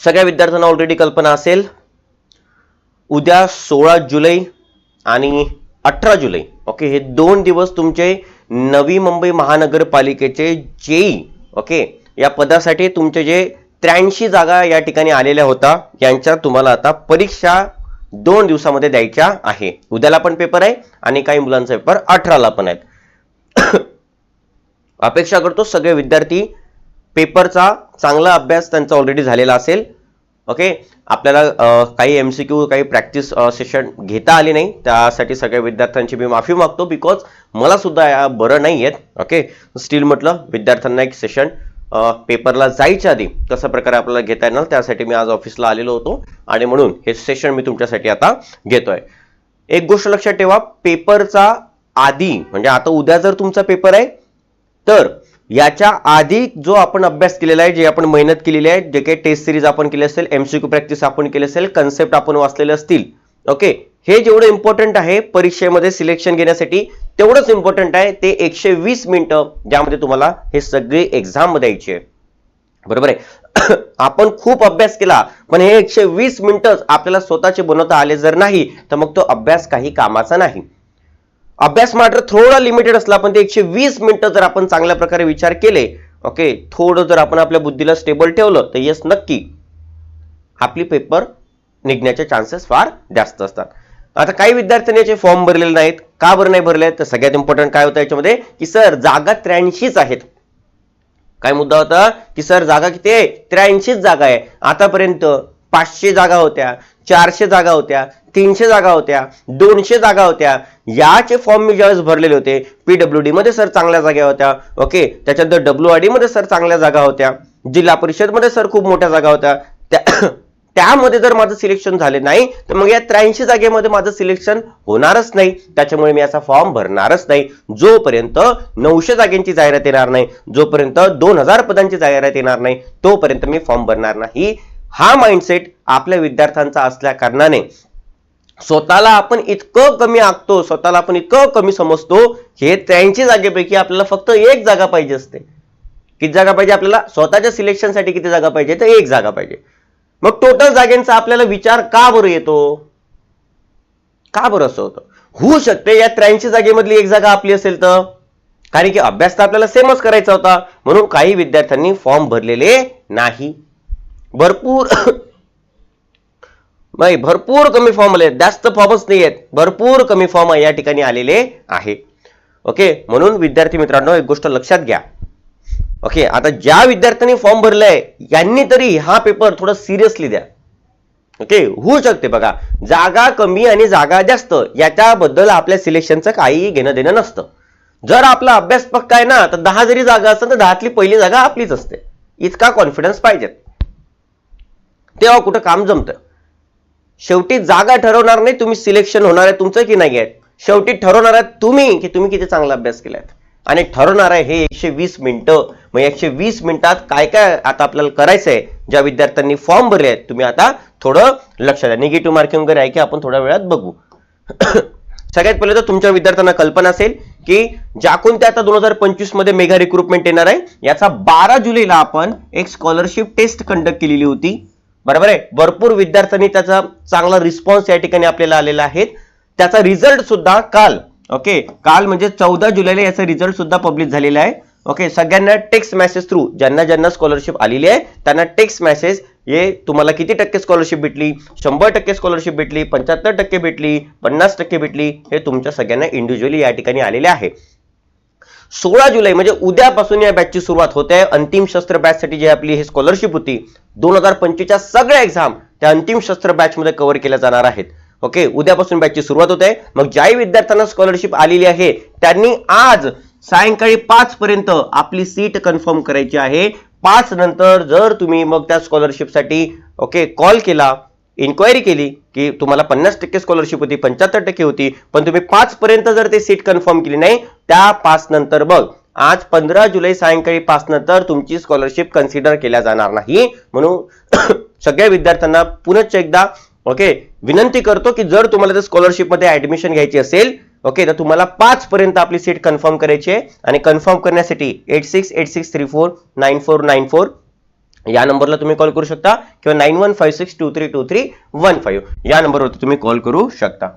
सगळ्या विद्यार्थ्यांना ऑलरेडी कल्पना असेल. उद्या सोळा जुलै आणि अठरा जुलै ओके हे दोन दिवस तुमचे नवी मुंबई महानगरपालिकेचे जेई ओके या पदासाठी तुमचे जे त्र्याऐंशी जागा या ठिकाणी आलेल्या होत्या यांच्या तुम्हाला आता परीक्षा दोन दिवसामध्ये द्यायच्या आहे. उद्याला पण पेपर आहे आणि काही मुलांचा पेपर अठराला पण आहेत. अपेक्षा करतो सगळे विद्यार्थी पेपरचा चांगला अभ्यास त्यांचा ऑलरेडी झालेला असेल. ओके आपल्याला काही एम सी क्यू काही प्रॅक्टिस सेशन घेता आली नाही. त्यासाठी सगळ्या विद्यार्थ्यांची मी माफी मागतो बिकॉज मला सुद्धा बरं नाही आहेत. ओके स्टील म्हटलं विद्यार्थ्यांना एक सेशन पेपरला जायच्या आधी तसा प्रकारे आपल्याला घेता येणार त्यासाठी मी आज ऑफिसला आलेलो होतो. आणि म्हणून हे सेशन मी तुमच्यासाठी आता घेतोय. एक गोष्ट लक्षात ठेवा पेपरचा आधी म्हणजे आता उद्या जर तुमचा पेपर आहे तर याच्या आधी जो आपण अभ्यास केलेला आहे जे आपण मेहनत केलेली आहे जे काही टेस्ट सिरीज आपण केली असेल एमसीक्यू प्रॅक्टिस आपण केली असेल कन्सेप्ट आपण वाचलेले असतील ओके हे जेवढं इम्पॉर्टंट आहे परीक्षेमध्ये सिलेक्शन घेण्यासाठी तेवढंच इम्पॉर्टंट आहे. ते एकशे वीस मिनिटं ज्यामध्ये तुम्हाला हे सगळी एक्झाम द्यायची आहे बरोबर आहे? आपण खूप अभ्यास केला पण हे एकशे वीस मिनिटच आपल्याला स्वतःचे बनवता आले जर नाही तर मग तो अभ्यास काही कामाचा नाही. अभ्यास मात्र थोडा लिमिटेड असला पण ते एकशे वीस मिनिटं जर आपण चांगल्या प्रकारे विचार केले ओके थोडं जर आपण आपल्या बुद्धीला स्टेबल ठेवलं तर येस नक्की. आपली पेपर निघण्याचे चान्सेस फार जास्त असतात. आता काही विद्यार्थ्यांनी याचे फॉर्म भरलेले नाहीत. का बरं नाही भरले? तर सगळ्यात इम्पॉर्टंट काय होतं याच्यामध्ये? की सर जागा त्र्याऐंशीच आहेत. काय मुद्दा होता? की सर जागा किती आहे? त्र्याऐंशीच जागा आहे. आतापर्यंत पाचशे जागा होत्या. चारशे जागा होत्या तीनशे जागा होत्या दोनशे जागा होत्या. याचे फॉर्म मी ज्यावेळेस भरलेले होते पीडब्ल्यू डी मध्ये सर चांगल्या जागा होत्या. ओके त्याच्यानंतर डब्ल्यू आर डी मध्ये सर चांगल्या जागा होत्या. जिल्हा परिषदमध्ये सर खूप मोठ्या जागा होत्या. त्या त्यामध्ये जर माझं सिलेक्शन झाले नाही तर मग या त्र्याऐंशी जागेमध्ये माझं सिलेक्शन होणारच नाही. त्याच्यामुळे मी असा फॉर्म भरणारच नाही. जोपर्यंत नऊशे जागेंची जाहिरात येणार नाही जोपर्यंत दोन हजार पदांची जाहिरात येणार नाही तोपर्यंत मी फॉर्म भरणार नाही. हा माइंडसेट आपल्या विद्यार्थ्यांचा असल्या कारणाने स्वतःला आपण इतकं कमी आखतो स्वतःला आपण इतकं कमी समजतो हे त्र्याऐंशी जागेपैकी आपल्याला फक्त एक जागा पाहिजे असते. किती जागा पाहिजे आपल्याला? स्वतःच्या सिलेक्शनसाठी किती जागा पाहिजे? तर एक जागा पाहिजे. मग टोटल जागेंचा आपल्याला विचार का बरं येतो? का बरं असं होतं? होऊ शकते या त्र्याऐंशी जागेमधली एक जागा आपली असेल तर. कारण की अभ्यास तर आपल्याला सेमच करायचा होता. म्हणून काही विद्यार्थ्यांनी फॉर्म भरलेले नाही. भरपूर नाही भरपूर कमी फॉर्म आले आहेत. जास्त फॉर्मच नाही आहेत भरपूर कमी फॉर्म या ठिकाणी आलेले आहे. ओके म्हणून विद्यार्थी मित्रांनो एक गोष्ट लक्षात घ्या. ओके आता ज्या विद्यार्थ्यांनी फॉर्म भरलाय यांनी तरी हा पेपर थोडा सिरियसली द्या. ओके होऊ शकते बघा. जागा कमी आणि जागा जास्त याच्याबद्दल आपल्या सिलेक्शनचं काही घेणं देणं नसतं. जर आपला अभ्यास पक्का आहे ना तर दहा जरी जागा असेल तर दहातली पहिली जागा आपलीच असते. इतका कॉन्फिडन्स पाहिजेत. तेव्हा कुठं काम जमतं? शेवटी जागा ठरवणार नाही तुम्ही सिलेक्शन होणार आहे तुमचं की नाही आहे? शेवटी ठरवणार आहे तुम्ही की तुम्ही किती चांगला अभ्यास केलात आणि ठरवणार आहे हे एकशे वीस मिनिटं. मग एकशे वीस मिनिटात काय काय आता आपल्याला करायचं आहे ज्या विद्यार्थ्यांनी फॉर्म भरले आहेत तुम्ही आता थोडं लक्ष द्या. निगेटिव्ह मार्किंग वगैरे आहे की आपण थोड्या वेळात बघू. सगळ्यात पहिले तर तुमच्या विद्यार्थ्यांना कल्पना असेल की ज्या कोणत्या आता दोन हजार पंचवीसमध्ये मेगा रिक्रुटमेंट येणार आहे याचा बारा जुलैला आपण एक स्कॉलरशिप टेस्ट कंडक्ट केलेली होती. बरोबर आहे? भरपूर विद्यार्थ्यांनी त्याचा चांगला रिस्पॉन्स या ठिकाणी आपल्याला आलेला आहे. त्याचा रिझल्ट सुद्धा काल ओके काल म्हणजे चौदा जुलैला याचा रिझल्ट सुद्धा पब्लिश झालेला आहे. ओके सगळ्यांना टेक्स्ट मेसेज थ्रू ज्यांना ज्यांना स्कॉलरशिप आलेली आहे त्यांना टेक्स्ट मेसेज हे तुम्हाला किती टक्के स्कॉलरशिप भेटली? शंभर टक्के स्कॉलरशिप भेटली? पंच्याहत्तर टक्के भेटली? पन्नास टक्के भेटली? हे तुमच्या सगळ्यांना इंडिव्हिज्युअली या ठिकाणी आलेले आहे. सोळा जुलै म्हणजे उद्यापासून या बॅचची सुरुवात होते. अंतिम शस्त्र बॅच साठी जी आपली ही स्कॉलरशिप होती दोन हजार पंचवीसच्या सगळ्या एक्झाम त्या अंतिम शस्त्र बॅच मध्ये कव्हर केल्या जाणार आहेत. ओके उद्यापासून बॅचची सुरुवात होते. मग ज्याही विद्यार्थ्यांना स्कॉलरशिप आलेली आहे त्यांनी आज सायंकाळी पाच पर्यंत आपली सीट कन्फर्म करायची आहे. पाच नंतर जर तुम्ही मग त्या स्कॉलरशिपसाठी ओके कॉल केला इन्क्वायरी केली की तुम्हाला पन्नास टक्के स्कॉलरशिप होती पंच्याहत्तर टक्के होती पण तुम्ही पाच पर्यंत जर ते सीट कन्फर्म केली नाही त्या पाच नंतर बघ आज पंधरा जुलै सायंकाळी पाच नंतर तुमची स्कॉलरशिप कन्सिडर केल्या जाणार नाही. म्हणून सगळ्या विद्यार्थ्यांना पुनश्च एकदा ओके विनंती करतो की जर तुम्हाला त्या स्कॉलरशिपमध्ये ऍडमिशन घ्यायची असेल ओके तर तुम्हाला पाच पर्यंत आपली सीट कन्फर्म करायची आहे. आणि कन्फर्म करण्यासाठी eight six eight six three four nine four nine four या नंबरला तुम्ही कॉल करू शकता किंवा nine one five six two three two three one five या नंबरवरती तुम्ही कॉल करू शकता.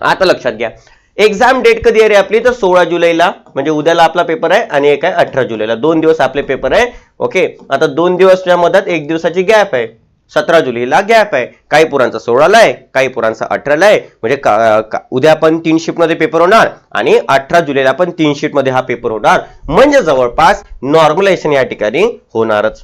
आता लक्षात घ्या. एक्झाम डेट कधी आहे रे आपली? तर सोळा जुलैला म्हणजे उद्याला आपला पेपर आहे आणि एक आहे अठरा जुलैला. दोन दिवस आपले पेपर आहे. ओके आता दोन दिवसच्या मधात एक दिवसाची गॅप आहे. सतरा जुलैला गॅप आहे. काही पुरांचा सोळाला आहे काही पुरांचा अठराला आहे. म्हणजे उद्या पण तीन शिफ्टमध्ये पेपर होणार आणि अठरा जुलैला पण तीन शिफ्टमध्ये हा पेपर होणार. म्हणजे जवळपास नॉर्मलायझेशन या ठिकाणी होणारच.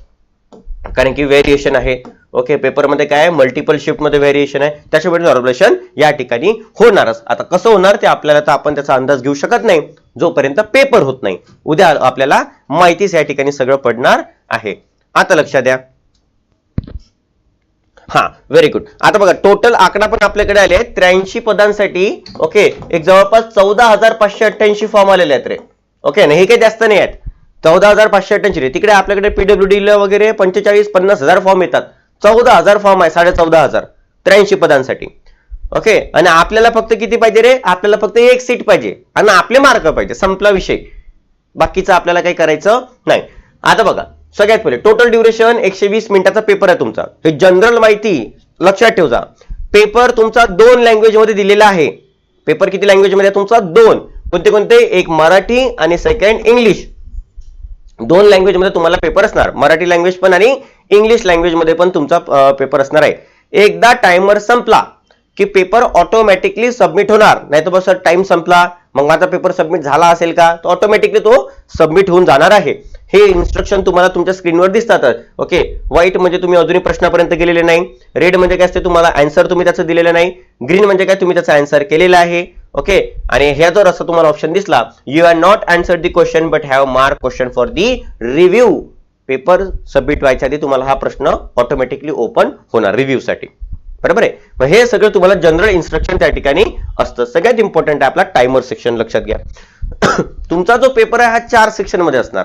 कारण की व्हेरिएशन आहे. ओके पेपरमध्ये काय आहे? मल्टिपल शिफ्टमध्ये व्हेरिएशन आहे. त्याच्यामुळे नॉर्मलेशन या ठिकाणी होणारच. आता कसं होणार ते आपल्याला तर आपण त्याचा अंदाज घेऊ शकत नाही. जोपर्यंत पेपर होत नाही. उद्या आपल्याला माहितीच या ठिकाणी सगळं पडणार आहे. आता लक्षात द्या. हा व्हेरी गुड आता बघा टोटल आकडा पण आपल्याकडे आले आहेत. त्र्याऐंशी पदांसाठी ओके एक जवळपास चौदा हजार पाचशे अठ्ठ्याऐंशी फॉर्म आलेले आहेत रे. ओके ना हे काही जास्त नाही आहेत. चौदा हजार पाचशे अठ्ठ्याऐंशी रे. तिकडे आपल्याकडे पीडब्ल्यूडी वगैरे पंचेचाळीस पन्नास हजार फॉर्म येतात. चौदा हजार फॉर्म आहे साडे चौदा हजार. त्र्याऐंशी पदांसाठी. ओके आणि आपल्याला फक्त किती पाहिजे रे? आपल्याला फक्त एक सीट पाहिजे. आणि आपले मार्क पाहिजे. संपला विषय. बाकीचं आपल्याला काही करायचं नाही. आता बघा सगळ्यात पहिले टोटल ड्युरेशन एकशे वीस मिनिटाचा पेपर आहे तुमचा. हे जनरल माहिती लक्षात ठेवजा. पेपर तुमचा दोन लँग्वेजमध्ये दिलेला आहे. पेपर किती लँग्वेजमध्ये तुमचा? दोन. कोणते कोणते? एक मराठी आणि सेकंड इंग्लिश दोन लँग्वेजमध्ये तुम्हाला पेपर असणार. मराठी लँग्वेज पण आणि इंग्लिश लँग्वेजमध्ये पण तुमचा पेपर असणार आहे. एकदा टायमर संपला की पेपर ऑटोमॅटिकली सबमिट होणार. नाही तर बस टाइम संपला. मग माझा पेपर सबमिट झाला असेल का? तर ऑटोमॅटिकली तो सबमिट होऊन जाणार आहे. हे इन्स्ट्रक्शन तुम्हाला तुमच्या स्क्रीनवर दिसतातच. ओके व्हाईट म्हणजे तुम्ही अजूनही प्रश्नापर्यंत गेलेले नाही. रेड म्हणजे काय असते तुम्हाला अँसर तुम्ही त्याचं दिलेलं नाही. ग्रीन म्हणजे काय तुम्ही त्याचा अँसर केलेला आहे. ओके आणि ह्या जर असं तुम्हाला ऑप्शन दिसला you are not answer the question but have mark question for the review paper submit व्हायच्या आधी तुम्हाला हा प्रश्न ऑटोमॅटिकली ओपन होणार रिव्ह्यू साठी. बरोबर आहे? मग हे सगळं तुम्हाला जनरल इन्स्ट्रक्शन त्या ठिकाणी असतं. सगळ्यात इम्पॉर्टंट आहे आपला टायमर सेक्शन लक्षात घ्या. तुमचा जो पेपर आहे हा चार सेक्शनमध्ये असणार.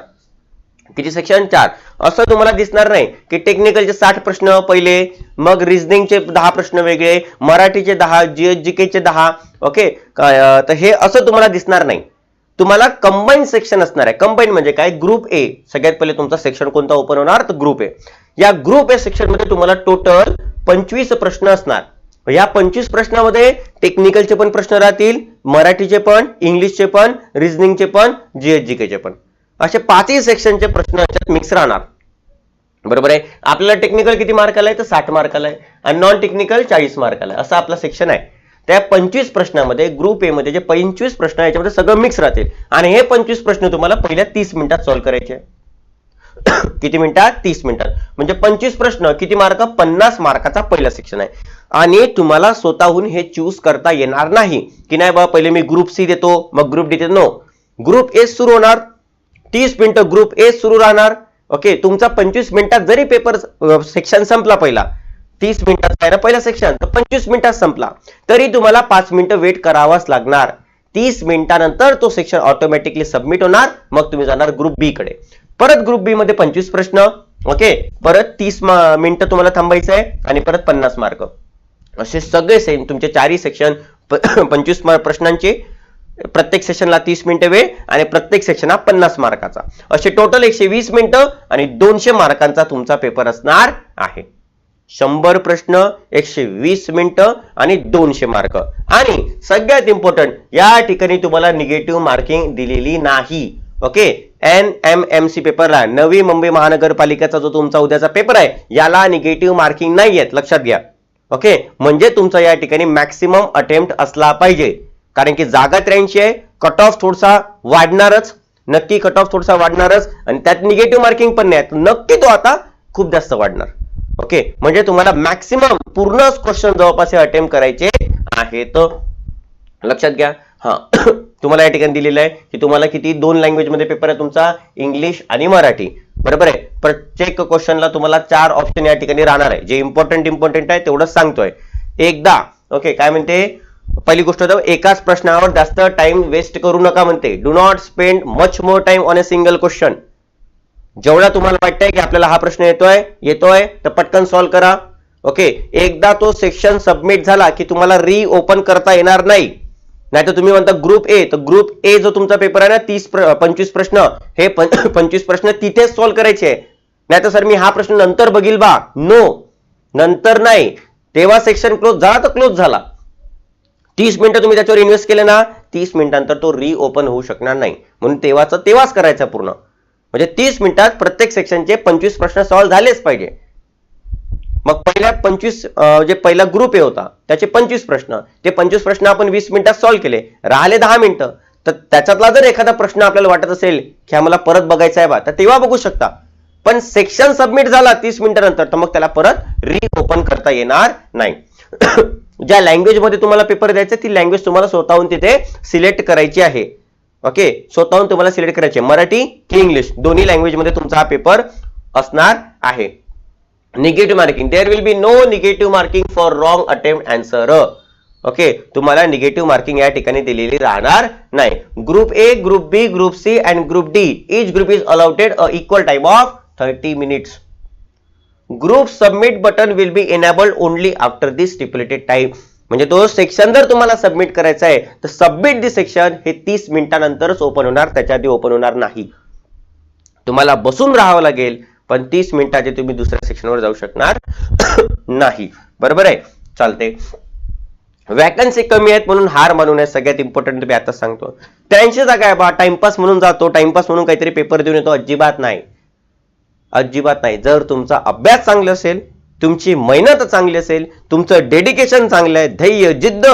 किती सेक्शन चार. असं तुम्हाला दिसणार नाही की टेक्निकलचे साठ प्रश्न पहिले मग रिझनिंगचे दहा प्रश्न वेगळे मराठीचे दहा जीएसजीकेचे दहा ओके तर हे असं तुम्हाला दिसणार नाही. तुम्हाला कंबाईन सेक्शन असणार आहे. कंबाईन म्हणजे काय? ग्रुप ए सगळ्यात पहिले तुमचा सेक्शन कोणता ओपन होणार? तर ग्रुप ए या ग्रुप ए सेक्शनमध्ये तुम्हाला टोटल पंचवीस प्रश्न असणार. या पंचवीस प्रश्नामध्ये टेक्निकलचे पण प्रश्न राहतील मराठीचे पण इंग्लिशचे पण रिझनिंगचे पण जीएसजीकेचे पण. असे पाचही सेक्शनचे प्रश्न याच्यात मिक्स राहणार. बरोबर आहे? आपल्याला टेक्निकल किती मार्क आलाय? तर साठ मार्क आलाय. आणि नॉन टेक्निकल चाळीस मार्क आलाय. असं आपला सेक्शन आहे. त्या पंचवीस प्रश्नामध्ये ग्रुप ए मध्ये जे पंचवीस प्रश्न आहे याच्यामध्ये सगळं मिक्स राहतील. आणि हे पंचवीस प्रश्न तुम्हाला पहिल्या तीस मिनिटात सॉल्व्ह करायचे. किती मिनिटात तीस मिनिटात म्हणजे पंचवीस प्रश्न किती मार्क? पन्नास मार्काचा पहिला सेक्शन आहे. आणि तुम्हाला स्वतःहून हे चूज करता येणार नाही. की नाही बाबा पहिले मी ग्रुप सी देतो मग ग्रुप डी देतो. नो ग्रुप ए सुरू होणार. तीस मिनिटं ग्रुप ए सुरू राहणार. ओके तुमचा पंचवीस मिनिटात जरी पेपर सेक्शन संपला पहिला तीस मिनिटात आहे ना पहिला सेक्शन तर पंचवीस मिनिटात संपला. तरी तुम्हाला पाच मिनिटं वेट करावाच लागणार. तीस मिनिटानंतर तो सेक्शन ऑटोमॅटिकली सबमिट होणार. मग तुम्ही जाणार ग्रुप बी कडे. परत ग्रुप बी मध्ये पंचवीस प्रश्न. ओके परत तीस मिनिटं तुम्हाला थांबायचं आहे आणि परत पन्नास मार्क असे सगळे सेम तुमचे चारही सेक्शन पंचवीस प्रश्नांचे प्रत्येक सेशनला तीस मिनिटं वेळ आणि प्रत्येक सेक्शन हा पन्नास मार्काचा असे टोटल एकशे वीस मिनिटं आणि दोनशे मार्कांचा तुमचा पेपर असणार आहे. शंभर प्रश्न एकशे वीस मिनिटं आणि दोनशे मार्क आणि सगळ्यात इम्पॉर्टंट या ठिकाणी तुम्हाला निगेटिव्ह मार्किंग दिलेली नाही. Okay? N M M C पेपरला नवी मुंबई महानगरपालिकेचा जो तुमचा उद्याचा पेपर आहे याला निगेटिव्ह मार्किंग नाही आहेत लक्षात घ्या. ओके? म्हणजे तुमचा या ठिकाणी मॅक्सिमम अटेम्प्ट असला पाहिजे. कारण की जागा त्र्याऐंशी आहे कट ऑफ थोडासा वाढणारच. नक्की कट ऑफ थोडासा वाढणारच. आणि त्यात निगेटिव्ह मार्किंग पण नाही. नक्की तो आता खूप जास्त वाढणार. ओके? म्हणजे तुम्हाला मॅक्सिमम पूर्ण क्वेश्चन जवळपास अटेम्प्ट करायचे आहेत. लक्षात घ्या. हा. तुम्हाला या ठिकाणी दिलेलं आहे की तुम्हाला किती दोन लँग्वेजमध्ये पेपर आहे तुमचा इंग्लिश आणि मराठी. बरोबर आहे? प्रत्येक क्वेश्चनला तुम्हाला चार ऑप्शन या ठिकाणी राहणार आहे. जे इम्पॉर्टंट इम्पॉर्टंट आहे तेवढंच सांगतोय. एकदा ओके काय म्हणते? पहिली गोष्ट होतं एकाच प्रश्नावर जास्त टाइम वेस्ट करू नका म्हणते. Do not spend much more time on a single question जेवढा तुम्हाला वाटतंय की आपल्याला हा प्रश्न येतोय येतोय तर पटकन सॉल्व्ह करा. ओके एकदा तो सेक्शन सबमिट झाला की तुम्हाला री ओपन करता येणार नाही. नाही तर तुम्ही म्हणता ग्रुप ए तर ग्रुप ए जो तुमचा पेपर आहे ना तीस पंचवीस प्रश्न हे पंचवीस प्रश्न तिथेच सॉल्व्ह करायचे. नाहीतर नाही तर सर मी हा प्रश्न नंतर बघील बा. नो नंतर नाही. तेव्हा सेक्शन क्लोज झाला तर क्लोज झाला. तीस मिनिटं तुम्ही त्याच्यावर इन्व्हेस्ट केले ना तीस मिनिटांतर तो री ओपन होऊ शकणार नाही. म्हणून तेव्हाच तेव्हाच करायचा पूर्ण. म्हणजे तीस मिनिटात प्रत्येक सेक्शनचे पंचवीस प्रश्न सॉल्व्ह झालेच पाहिजे. मग पहिल्या पंचवीस जे पहिला ग्रुप ए होता त्याचे पंचवीस प्रश्न. ते पंचवीस प्रश्न आपण वीस मिनिटात सॉल्व्ह केले. राहिले दहा मिनिटं. तर त्याच्यातला जर एखादा प्रश्न आपल्याला वाटत असेल की आम्हाला परत बघायचा आहे बा तर तेव्हा बघू शकता. पण सेक्शन सबमिट झाला तीस मिनिटानंतर तर मग त्याला परत री ओपन करता येणार नाही. ज्या लँग्वेजमध्ये तुम्हाला पेपर द्यायचा ती लँग्वेज तुम्हाला स्वतःहून तिथे सिलेक्ट करायची आहे. ओके स्वतःहून तुम्हाला सिलेक्ट करायचे मराठी की इंग्लिश दोन्ही लँग्वेजमध्ये तुमचा हा पेपर असणार आहे. Negative marking there will be no negative marking for wrong attempt answer okay तुम्हाला निगेटिव्ह मार्किंग या ठिकाणी दिलेली राहणार नाही. Group A group B group C and group D each group is allotted a equal time of thirty minutes group submit button will be enabled only after this stipulated time म्हणजे तो section जर तुम्हाला submit करायचा आहे तर submit the section हे तीस मिनिटानंतरच open होणार त्याच्या आधी ओपन होणार नाही. तुम्हाला बसून राहावं लागेल. पण तीस मिनिटाचे तुम्ही दुसऱ्या सेक्शनवर जाऊ शकणार नाही. बरोबर आहे? चालते वॅकन्सी कमी आहेत म्हणून हार मानू नये. सगळ्यात इम्पॉर्टंट तुम्ही आता सांगतो. त्यांची जागा आहे बा. टाइमपास म्हणून जातो. टाइमपास म्हणून काहीतरी पेपर देऊन येतो. अजिबात नाही. अजिबात नाही. जर तुमचा अभ्यास चांगला असेल तुमची मेहनत चांगली असेल तुमचं डेडिकेशन चांगलं आहे धैर्य जिद्द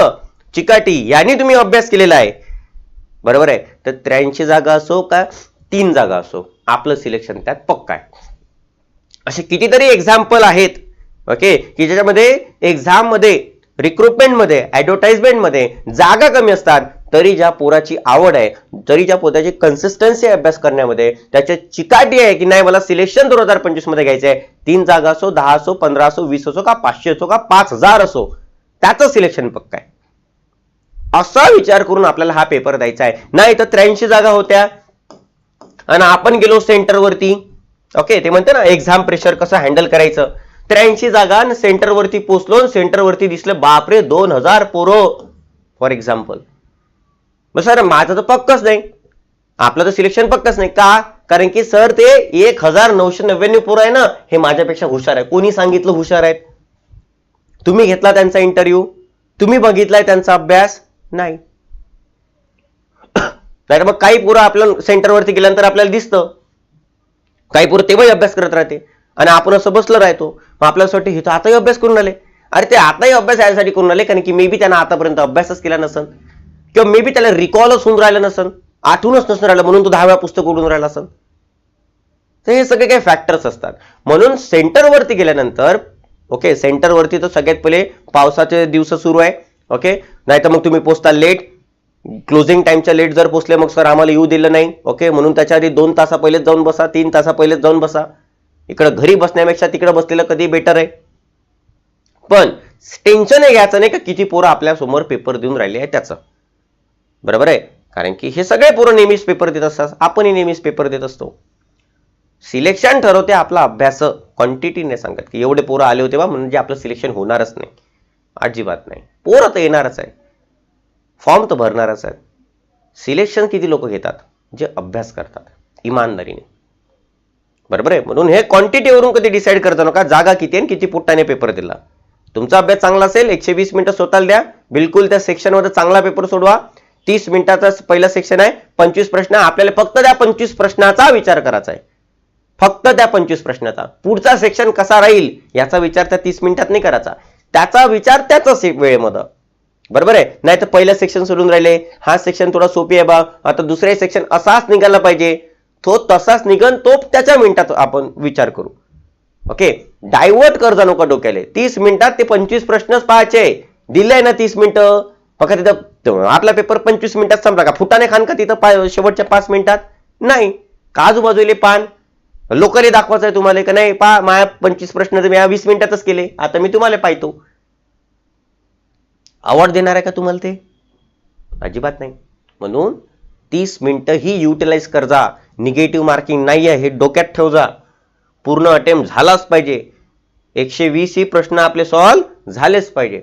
चिकाटी यांनी तुम्ही अभ्यास केलेला आहे. बरोबर आहे? तर त्र्याऐंशी जागा असो का तीन जागा असो आपलं सिलेक्शन त्यात पक्का आहे. असे कितीतरी एक्झाम्पल आहेत ओके की ज्याच्यामध्ये एक्झाममध्ये रिक्रुटमेंट जागा कमी असतात तरी ज्या पोराची आवड आहे तरी ज्या पोराची कन्सिस्टन्सी अभ्यास करण्यामध्ये त्याच्या चिकाटी आहे की नाही मला सिलेक्शन दोन हजार पंचवीसमध्ये घ्यायचं आहे. तीन जागा असो दहा असो पंधरा असो वीस असो का पाचशे असो का पाच हजार असो त्याचं सिलेक्शन पक्का आहे. असा विचार करून आपल्याला हा पेपर द्यायचा आहे. नाही तर त्र्याऐंशी जागा होत्या. आणि आपण गेलो सेंटरवरती ओके ते म्हणते ना एक्झाम प्रेशर कसं हँडल करायचं? त्र्याऐंशी जागा सेंटरवरती पोचलो सेंटरवरती दिसलं बापरे दोन हजार पोरं फॉर एक्झाम्पल मग सर माझं तर पक्कच नाही. आपलं तर सिलेक्शन पक्कच नाही. का? कारण की सर ते एक हजार नऊशे नव्याण्णव पोरं आहे ना हे माझ्यापेक्षा हुशार आहे. कोणी सांगितलं हुशार आहेत? तुम्ही घेतला त्यांचा इंटरव्ह्यू तुम्ही बघितलाय त्यांचा अभ्यास? नाही. नाही मग काही पोरं आपल्या सेंटरवरती गेल्यानंतर आपल्याला दिसतं. काही पोरं तेव्हाही अभ्यास करत राहते. आणि आपण असं बसलं राहतो मग आपल्याला वाटतं हे तर आताही अभ्यास करून आले. अरे ते आताही अभ्यास यासाठी करून आले कारण की मे बी त्यांना आतापर्यंत अभ्यासच केला नसन किंवा मे बी त्याला रिकॉलच होऊन राहिलं नसन आठवूनच नसून राहिलं म्हणून तो दहा वेळा पुस्तक उडून राहिला असन तर हे सगळे काही फॅक्टर्स असतात. म्हणून सेंटरवरती गेल्यानंतर ओके सेंटरवरती तर सगळ्यात पहिले पावसाचे दिवस सुरू आहे ओके नाही तर मग तुम्ही पोचता लेट क्लोजिंग टाइमच्या लेट जर पोचले मग सर आम्हाला येऊ दिलं नाही. ओके म्हणून त्याच्या आधी दोन तासा पहिलेच जाऊन बसा तीन तासा पहिलेच जाऊन बसा. इकडं घरी बसण्यापेक्षा तिकडे बसलेलं कधी बेटर आहे? पण टेन्शन हे घ्यायचं नाही का किती पोरं आपल्यासमोर पेपर देऊन राहिले आहे त्याचं. बरोबर आहे? कारण की हे सगळे पोरं नेहमीच पेपर देत असतात. आपणही नेहमीच पेपर देत असतो. सिलेक्शन ठरवते आपला अभ्यास. क्वांटिटीने सांगत की एवढे पोरं आले होते बा म्हणजे आपलं सिलेक्शन होणारच नाही. अजिबात नाही. पोरं तर येणारच आहे फॉर्म तर भरणारच आहेत. सिलेक्शन किती लोक घेतात? जे अभ्यास करतात इमानदारीने. बरोबर आहे? म्हणून हे क्वांटिटीवरून कधी डिसाईड करता नका. जागा किती आणि किती पुट्टाने पेपर दिला. तुमचा अभ्यास चांगला असेल एकशे वीस मिनिटं स्वतःला द्या. बिलकुल त्या सेक्शनमध्ये चांगला पेपर सोडवा. तीस मिनिटाचा पहिला सेक्शन आहे पंचवीस प्रश्न. आपल्याला फक्त त्या पंचवीस प्रश्नाचा विचार करायचा आहे. फक्त त्या पंचवीस प्रश्नाचा. पुढचा सेक्शन कसा राहील याचा विचार त्या तीस मिनिटात नाही करायचा. त्याचा विचार त्याच वेळेमध्ये. बरोबर आहे? नाही तर पहिलं सेक्शन सोडून राहिले. हा सेक्शन थोडा सोपी आहे बा. आता दुसरे सेक्शन असाच निघाला पाहिजे. तो तसाच निघन तो त्याच्या मिनिटात आपण विचार करू. ओके? डायव्हर्ट कर नका डोक्याले. तीस मिनिटात ते पंचवीस प्रश्नच पाहायचे. दिलंय ना तीस मिनिटं? फक्त तिथं आपला पेपर पंचवीस मिनिटात संपला का? फुटाने खान का तिथं शेवटच्या पाच मिनिटात? नाही. का आजूबाजूले पान? लोकली दाखवायचं आहे तुम्हाला का नाही? पा माया पंचवीस प्रश्न तुम्ही वीस मिनिटातच केले. आता मी तुम्हाला पाहतो. आवड देणार आहे का तुम्हाला ते? अजिबात नाही. म्हणून तीस मिनटं ही युटिलाइज कर जा निगेटिव्ह मार्किंग नाही आहे हे डोक्यात ठेव जा पूर्ण अटेम्प्ट झालाच पाहिजे. एकशे वीस ही प्रश्न आपले सॉल्व झालेच पाहिजे.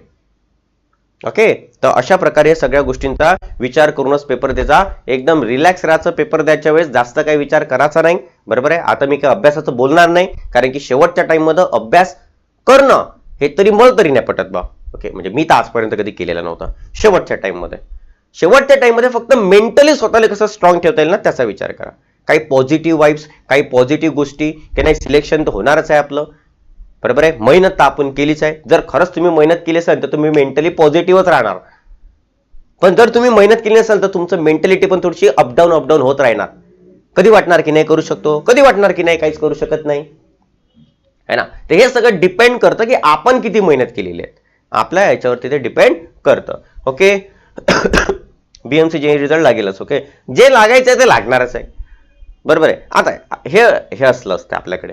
ओके तर अशा प्रकारे सगळ्या गोष्टींचा विचार करूनच पेपर द्यायचा एकदम रिलॅक्स राहायचं पेपर द्यायच्या वेळेस. जास्त काही विचार करायचा नाही. बरोबर आहे? आता मी काही अभ्यासाचं बोलणार नाही. कारण की शेवटच्या टाइममध्ये अभ्यास करणं हे तरी मला तरी नाही पटत बा. ओके म्हणजे मी तर आजपर्यंत कधी केलेला नव्हता. शेवटच्या टाईममध्ये शेवटच्या टाईममध्ये फक्त मेंटली स्वतःला कसं स्ट्रॉंग ठेवता येईल ना त्याचा विचार करा. काही पॉझिटिव्ह वाईब्स काही पॉझिटिव्ह गोष्टी की नाही सिलेक्शन तर होणारच आहे आपलं. बरोबर आहे? मेहनत तर आपण केलीच आहे. जर खरंच तुम्ही मेहनत केली असेल तर तुम्ही मेंटली पॉझिटिव्हच राहणार. पण जर तुम्ही मेहनत केली नसाल तर तुमचं मेंटॅलिटी पण थोडीशी अपडाऊन अपडाऊन होत राहणार. कधी वाटणार की नाही करू शकतो? कधी वाटणार की नाही काहीच करू शकत नाही? है ना? तर हे सगळं डिपेंड करतं की आपण किती मेहनत केलेली आहे. आपल्या याच्यावरती ते डिपेंड करतं ओके बीएमसी जे रिझल्ट लागेलच ओके जे लागायचं आहे ते लागणारच आहे. बरोबर आहे? आता हे हे असलं असतं आपल्याकडे.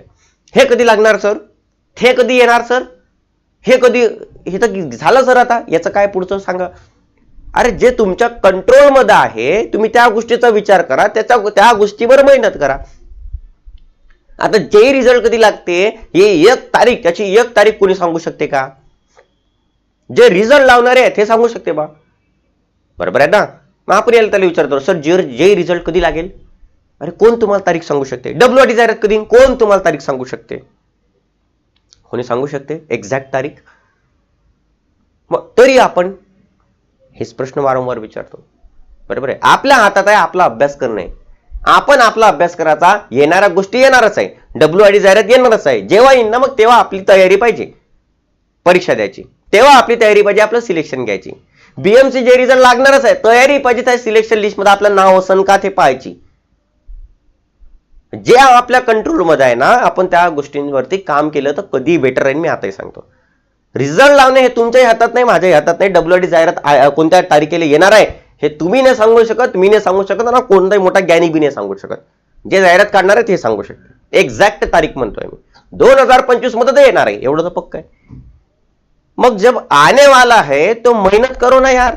हे कधी लागणार सर हे कधी येणार सर हे कधी हे तर झालं सर आता. याचं काय पुढचं सांगा? अरे जे तुमच्या कंट्रोलमध्ये आहे तुम्ही त्या गोष्टीचा विचार करा त्याच्या त्या गोष्टीवर मेहनत करा. आता जे रिझल्ट कधी लागते हे एक तारीख त्याची एक तारीख कोणी सांगू शकते का? जे रिझल्ट लावणारे आहेत हे सांगू शकते बा. बरोबर आहे ना? मग आपण याला त्याला विचारतो सर जे जे रिझल्ट कधी लागेल? अरे कोण तुम्हाला तारीख सांगू शकते? डब्ल्यू डी जाहिरात कधी? कोण तुम्हाला तारीख सांगू शकते? कोणी सांगू शकते? एक्झॅक्ट तारीख? मग तरी आपण हेच प्रश्न वारंवार विचारतो. बरोबर आहे? आपल्या हातात आहे आपला अभ्यास करणे. आपण आपला अभ्यास करायचा येणाऱ्या गोष्टी येणारच आहे. डब्ल्यू डी जाहिरात येणारच आहे. जेव्हा येईल ना मग तेव्हा आपली तयारी पाहिजे. परीक्षा द्यायची. तेव्हा आपली तयारी पाहिजे आपलं सिलेक्शन घ्यायची. बीएमसी जे रिझल्ट लागणारच आहे तयारी पाहिजे त्या सिलेक्शन लिस्टमध्ये आपलं नाव असन का ते पाहायची. जे आपल्या कंट्रोलमध्ये आहे ना आपण त्या गोष्टींवरती काम केलं तर कधी बेटर राहील मी आताही सांगतो. रिझल्ट लावणे हे तुमच्याही हातात नाही माझ्याही हातात नाही. डब्ल्यू डी जाहिरात कोणत्या तारखेला येणार आहे हे तुम्ही नाही सांगू शकत मी नाही सांगू शकत ना कोणताही मोठा ज्ञानी बी नाही सांगू शकत. जे जाहिरात काढणार आहे ते सांगू शकते. एक्झॅक्ट तारीख म्हणतोय मी. दोन हजार पंचवीसमध्ये येणार आहे एवढं तर पक्क आहे. मग जब आने वाला है तो मेहनत करो ना यार।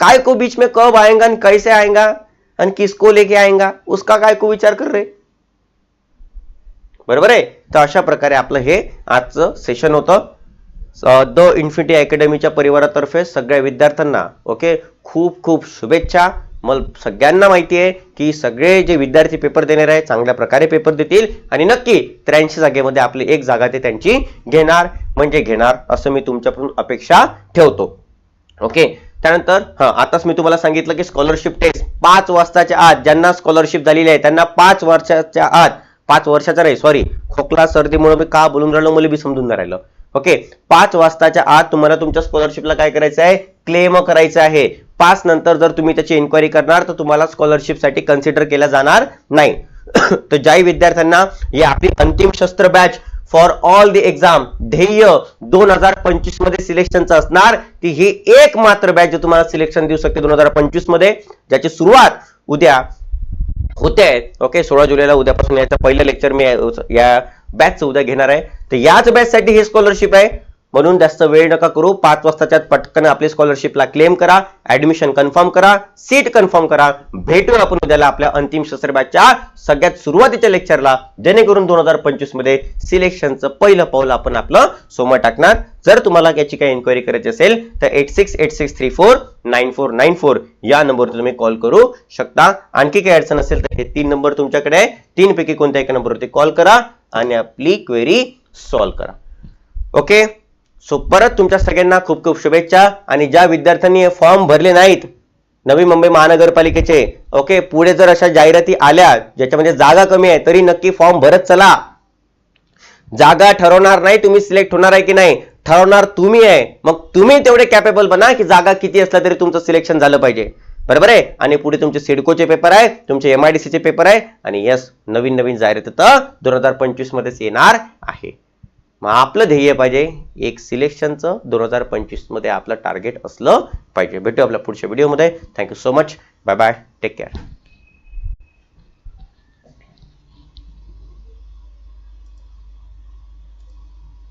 काय को बीच में कब आएगा कैसे आएगा आणि किसको लेके आएगा उसका काय को विचार कर रे बरोबर आहे? तर अशा प्रकारे आपलं हे आजचं सेशन होतं. द इन्फिनिटी अकॅडमीच्या परिवारातर्फे सगळ्या विद्यार्थ्यांना ओके खूप खूप शुभेच्छा. मग सगळ्यांना माहिती आहे की सगळे जे विद्यार्थी पेपर देणार आहे चांगल्या प्रकारे पेपर देतील आणि नक्की त्र्याऐंशी जागेमध्ये आपली एक जागा ते त्यांची घेणार म्हणजे घेणार असं मी तुमच्याकडून अपेक्षा ठेवतो. ओके त्यानंतर हां आताच मी तुम्हाला सांगितलं की स्कॉलरशिप टेस्ट पाच वाजताच्या आत ज्यांना स्कॉलरशिप झालेली आहे त्यांना पाच वर्षाच्या आत पाच वर्षाचा नाही सॉरी खोकला सर्दीमुळे मी का बोलून राहिलो मुली बी समजून राहिलं. ओके पाच वाजताच्या आत तुम्हाला तुमच्या स्कॉलरशिपला काय करायचं आहे? क्लेम करायचं आहे. पाच नंतर जर तुम्ही त्याची इन्क्वायरी करणार तर तुम्हाला स्कॉलरशिपसाठी कन्सिडर केला जाणार नाही. तर ज्याही विद्यार्थ्यांना ही आपली अंतिम शस्त्र batch for all the exam ध्येय दोन हजार पंचवीसमध्ये सिलेक्शनचं असणार ती ही एक मात्र बॅच जे तुम्हाला सिलेक्शन देऊ शकते दोन हजार पंचवीसमध्ये ज्याची सुरुवात उद्या होते ओके सोळा जुलैला उद्यापासून याचं पहिलं लेक्चर मी या- या बॅचचं उद्या घेणार आहे. तर याच बॅचसाठी ही स्कॉलरशिप आहे. म्हणून जास्त वेळ नका करू. पाच वाजताच्या पटकन आपली स्कॉलरशिपला क्लेम करा. ऍडमिशन कन्फर्म करा. सीट कन्फर्म करा. भेटू आपण उद्याला आपल्या अंतिम शस्त्र बॅचच्या सगळ्यात सुरुवातीच्या लेक्चरला जेणेकरून दोन हजार पंचवीसमध्ये सिलेक्शनचं पहिलं पाऊल आपण आपलं समोर टाकणार. जर तुम्हाला याची काही इन्क्वायरी करायची असेल तर eight six eight six three four nine four nine four या नंबरवर तुम्ही कॉल करू शकता. आणखी काही अडचण असेल तर हे तीन नंबर तुमच्याकडे आहे. तीन पैकी कोणत्या एका नंबरवरती कॉल करा आणि आपली क्वेरी सॉल्व्ह करा. ओके सो परत तुमच्या सगळ्यांना खूप खूप शुभेच्छा आणि ज्या विद्यार्थ्यांनी फॉर्म भरले नाहीत नवी मुंबई महानगरपालिकेचे ओके पुढे जर अशा जाहिराती आल्या ज्याच्यामध्ये जागा कमी आहे तरी नक्की फॉर्म भरत चला. जागा ठरवणार नाही तुम्ही सिलेक्ट होणार आहे की नाही? ठरवणार तुम्ही आहे. मग तुम्ही तेवढे कॅपेबल बना की जागा किती असला तरी तुमचं सिलेक्शन झालं पाहिजे. बरोबर आहे? आणि पुढे तुमचे सिडकोचे पेपर आहे तुमचे एमआयडीसीचे पेपर आहे आणि यस नवीन नवीन जाहिरात तर दोन हजार पंचवीस मध्येच येणार आहे. मग आपलं ध्येय पाहिजे. एक सिलेक्शनचं दोन हजार पंचवीसमध्ये आपलं टार्गेट असलं पाहिजे. भेटू आपल्या पुढच्या व्हिडिओमध्ये. Thank you so much bye bye take care